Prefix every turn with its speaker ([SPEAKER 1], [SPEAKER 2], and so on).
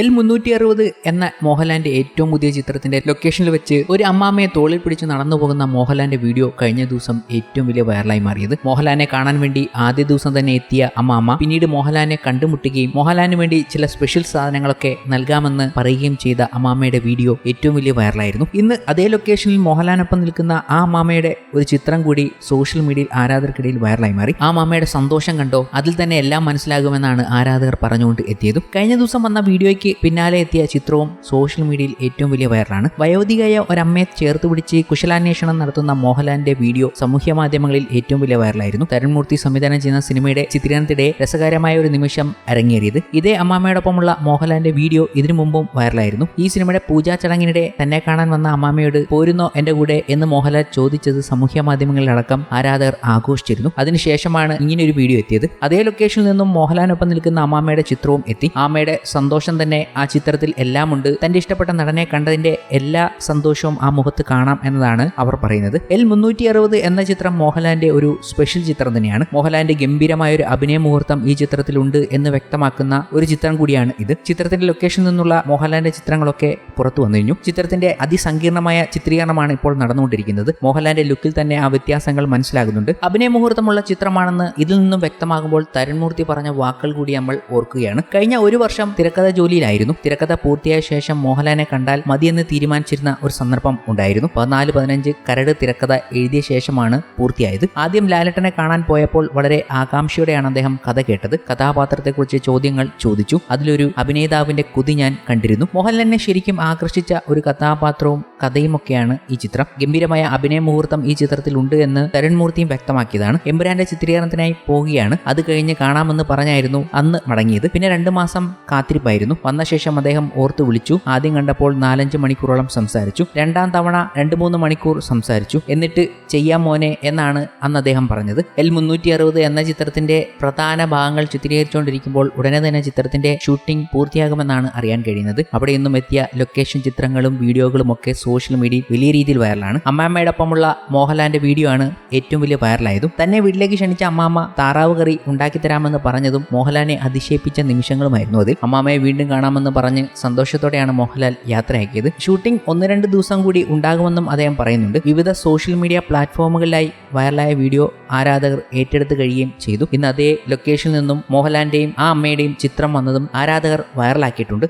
[SPEAKER 1] L മുന്നൂറ്റി അറുപത് എന്ന മോഹൻലാലിന്റെ ഏറ്റവും പുതിയ ചിത്രത്തിന്റെ ലൊക്കേഷനിൽ വെച്ച് ഒരു അമ്മാമ്മയെ തോളിൽ പിടിച്ച് നടന്നു പോകുന്ന മോഹൻലാലിന്റെ വീഡിയോ കഴിഞ്ഞ ദിവസം ഏറ്റവും വലിയ വൈറലായി മാറിയത്. മോഹൻലാലിനെ കാണാൻ വേണ്ടി ആദ്യ ദിവസം തന്നെ എത്തിയ അമ്മാമ്മ പിന്നീട് മോഹൻലാലിനെ കണ്ടുമുട്ടുകയും മോഹൻലാലിന് വേണ്ടി ചില സ്പെഷ്യൽ സാധനങ്ങളൊക്കെ നൽകാമെന്ന് പറയുകയും ചെയ്ത അമ്മാമ്മയുടെ വീഡിയോ ഏറ്റവും വലിയ വൈറലായിരുന്നു ഇന്ന് അതേ ലൊക്കേഷനിൽ മോഹൻലാലിനൊപ്പം നിൽക്കുന്ന ആ അമ്മാമ്മയുടെ ഒരു ചിത്രം കൂടി സോഷ്യൽ മീഡിയയിൽ ആരാധകർക്കിടയിൽ വൈറലായി മാറി. ആ അമ്മാമ്മയുടെ സന്തോഷം കണ്ടോ? അതിൽ തന്നെ എല്ലാം മനസ്സിലാകുമെന്നാണ് ആരാധകർ പറഞ്ഞുകൊണ്ട് എത്തിയതും. കഴിഞ്ഞ ദിവസം വന്ന വീഡിയോയ്ക്ക് പിന്നാലെ എത്തിയ ചിത്രവും സോഷ്യൽ മീഡിയയിൽ ഏറ്റവും വലിയ വൈറലാണ്. വയോധികയായ ഒരമ്മയെ ചേർത്ത് പിടിച്ച് കുശലാന്വേഷണം നടത്തുന്ന മോഹൻലാലിന്റെ വീഡിയോ സാമൂഹ്യ മാധ്യമങ്ങളിൽ ഏറ്റവും വലിയ വൈറലായിരുന്നു. തരുൺമൂർത്തി സംവിധാനം ചെയ്യുന്ന സിനിമയുടെ ചിത്രീകരണത്തിടെ രസകരമായ ഒരു നിമിഷം അരങ്ങേറിയത്. ഇതേ അമ്മാമ്മയോടൊപ്പമുള്ള മോഹൻലാലിന്റെ വീഡിയോ ഇതിനു മുമ്പും വൈറലായിരുന്നു. ഈ സിനിമയുടെ പൂജാ ചടങ്ങിനിടെ തന്നെ കാണാൻ വന്ന അമ്മാമ്മയോട് പോരുന്നോ എന്റെ കൂടെ എന്ന് മോഹൻലാൽ ചോദിച്ചത് സാമൂഹ്യ മാധ്യമങ്ങളിലടക്കം ആരാധകർ ആഘോഷിച്ചിരുന്നു. അതിനുശേഷമാണ് ഇങ്ങനെ ഒരു വീഡിയോ എത്തിയത്. അതേ ലൊക്കേഷനിൽ നിന്നും മോഹൻലാലിനൊപ്പം നിൽക്കുന്ന അമ്മാമ്മയുടെ ചിത്രവും എത്തി. അമ്മയുടെ സന്തോഷം തന്നെ ആ ചിത്രത്തിൽ എല്ലാമുണ്ട്. തന്റെ ഇഷ്ടപ്പെട്ട നടനെ കണ്ടതിന്റെ എല്ലാ സന്തോഷവും ആ മുഖത്ത് കാണാം എന്നതാണ് അവർ പറയുന്നത്. എൽ മുന്നൂറ്റി അറുപത് എന്ന ചിത്രം മോഹൻലാലിന്റെ ഒരു സ്പെഷ്യൽ ചിത്രം തന്നെയാണ്. മോഹൻലാലിന്റെ ഗംഭീരമായ ഒരു അഭിനയ മുഹൂർത്തം ഈ ചിത്രത്തിലുണ്ട് എന്ന് വ്യക്തമാക്കുന്ന ഒരു ചിത്രം കൂടിയാണ് ഇത്. ചിത്രത്തിന്റെ ലൊക്കേഷനിൽ നിന്നുള്ള മോഹൻലാലിന്റെ ചിത്രങ്ങളൊക്കെ പുറത്തു വന്നു കഴിഞ്ഞു. ചിത്രത്തിന്റെ അതിസങ്കീർണമായ ചിത്രീകരണമാണ് ഇപ്പോൾ നടന്നുകൊണ്ടിരിക്കുന്നത്. മോഹൻലാലിന്റെ ലുക്കിൽ തന്നെ ആ വ്യത്യാസങ്ങൾ മനസ്സിലാകുന്നുണ്ട്. അഭിനയ മുഹൂർത്തമുള്ള ചിത്രമാണെന്ന് ഇതിൽ നിന്നും വ്യക്തമാകുമ്പോൾ തരുൺമൂർത്തി പറഞ്ഞ വാക്കുകൾ കൂടി നമ്മൾ ഓർക്കുകയാണ്. കഴിഞ്ഞ ഒരു വർഷം തിരക്കഥ ജോലിയിലായിരുന്നു തിരക്കഥ പൂർത്തിയായ ശേഷം മോഹൻലാലിനെ കണ്ടാൽ മതിയെന്ന് തീരുമാനിച്ചിരുന്ന ഒരു സന്ദർഭം ഉണ്ടായിരുന്നു. പതിനാല് പതിനഞ്ച് കരട് തിരക്കഥ എഴുതിയ ശേഷമാണ് പൂർത്തിയായത്. ആദ്യം ലാലട്ടനെ കാണാൻ പോയപ്പോൾ വളരെ ആകാംക്ഷയോടെയാണ് അദ്ദേഹം കഥ കേട്ടത്. കഥാപാത്രത്തെക്കുറിച്ച് ചോദ്യങ്ങൾ ചോദിച്ചു. അതിലൊരു അഭിനേതാവിന്റെ കുതി ഞാൻ കണ്ടിരുന്നു. മോഹൻലാലിനെ ശരിക്കും ആകർഷിച്ച ഒരു കഥാപാത്രവും കഥയുമൊക്കെയാണ് ഈ ചിത്രം. ഗംഭീരമായ അഭിനയ മുഹൂർത്തം ഈ ചിത്രത്തിൽ ഉണ്ട് എന്ന് തരുൺമൂർത്തിയും വ്യക്തമാക്കിയതാണ്. എമ്പുരാന്റെ ചിത്രീകരണത്തിനായി പോവുകയാണ്. അത് കഴിഞ്ഞ് കാണാമെന്ന് പറഞ്ഞായിരുന്നു അന്ന് മടങ്ങിയത്. പിന്നെ രണ്ടു മാസം കാത്തിരിപ്പായിരുന്നു. വന്ന ശേഷം അദ്ദേഹം ഓർത്തു വിളിച്ചു. ആദ്യം കണ്ടപ്പോൾ നാലഞ്ച് മണിക്കൂറോളം സംസാരിച്ചു. രണ്ടാം തവണ രണ്ട് മൂന്ന് മണിക്കൂർ സംസാരിച്ചു. എന്നിട്ട് ചെയ്യാം മോനെ എന്നാണ് അന്ന് അദ്ദേഹം പറഞ്ഞത്. എൽ മുന്നൂറ്റി അറുപത് എന്ന ചിത്രത്തിന്റെ പ്രധാന ഭാഗങ്ങൾ ചിത്രീകരിച്ചുകൊണ്ടിരിക്കുമ്പോൾ ഉടനെ തന്നെ ചിത്രത്തിന്റെ ഷൂട്ടിംഗ് പൂർത്തിയാകുമെന്നാണ് അറിയാൻ കഴിയുന്നത്. അവിടെ നിന്നും എത്തിയ ലൊക്കേഷൻ ചിത്രങ്ങളും വീഡിയോകളും ഒക്കെ സോഷ്യൽ മീഡിയയിൽ വലിയ രീതിയിൽ വൈറലാണ്. അമ്മാമ്മയോടൊപ്പമുള്ള മോഹൻലാലിന്റെ വീഡിയോ ആണ് ഏറ്റവും വലിയ വൈറലായതും. തന്നെ വീട്ടിലേക്ക് ക്ഷണിച്ച അമ്മാമ്മ താറാവ് കറി ഉണ്ടാക്കി തരാമെന്ന് പറഞ്ഞതും മോഹൻലാലിനെ അതിശയിപ്പിച്ച നിമിഷങ്ങളുമായിരുന്നു അതിൽ. അമ്മാമ്മയെ വീണ്ടും കാണാമെന്ന് പറഞ്ഞ് സന്തോഷത്തോടെയാണ് മോഹൻലാൽ യാത്രയാക്കിയത്. ഷൂട്ടിംഗ് ഒന്ന് രണ്ട് ദിവസം കൂടി ഉണ്ടാകുമെന്നും അദ്ദേഹം പറയുന്നുണ്ട്. വിവിധ സോഷ്യൽ മീഡിയ പ്ലാറ്റ്ഫോമുകളിലായി വൈറലായ വീഡിയോ ആരാധകർ ഏറ്റെടുത്ത് കഴിയുകയും ചെയ്തു. ഇന്ന് അതേ ലൊക്കേഷനിൽ നിന്നും മോഹൻലാലിന്റെയും ആ അമ്മയുടെയും ചിത്രം വന്നതും ആരാധകർ വൈറലാക്കിയിട്ടുണ്ട്.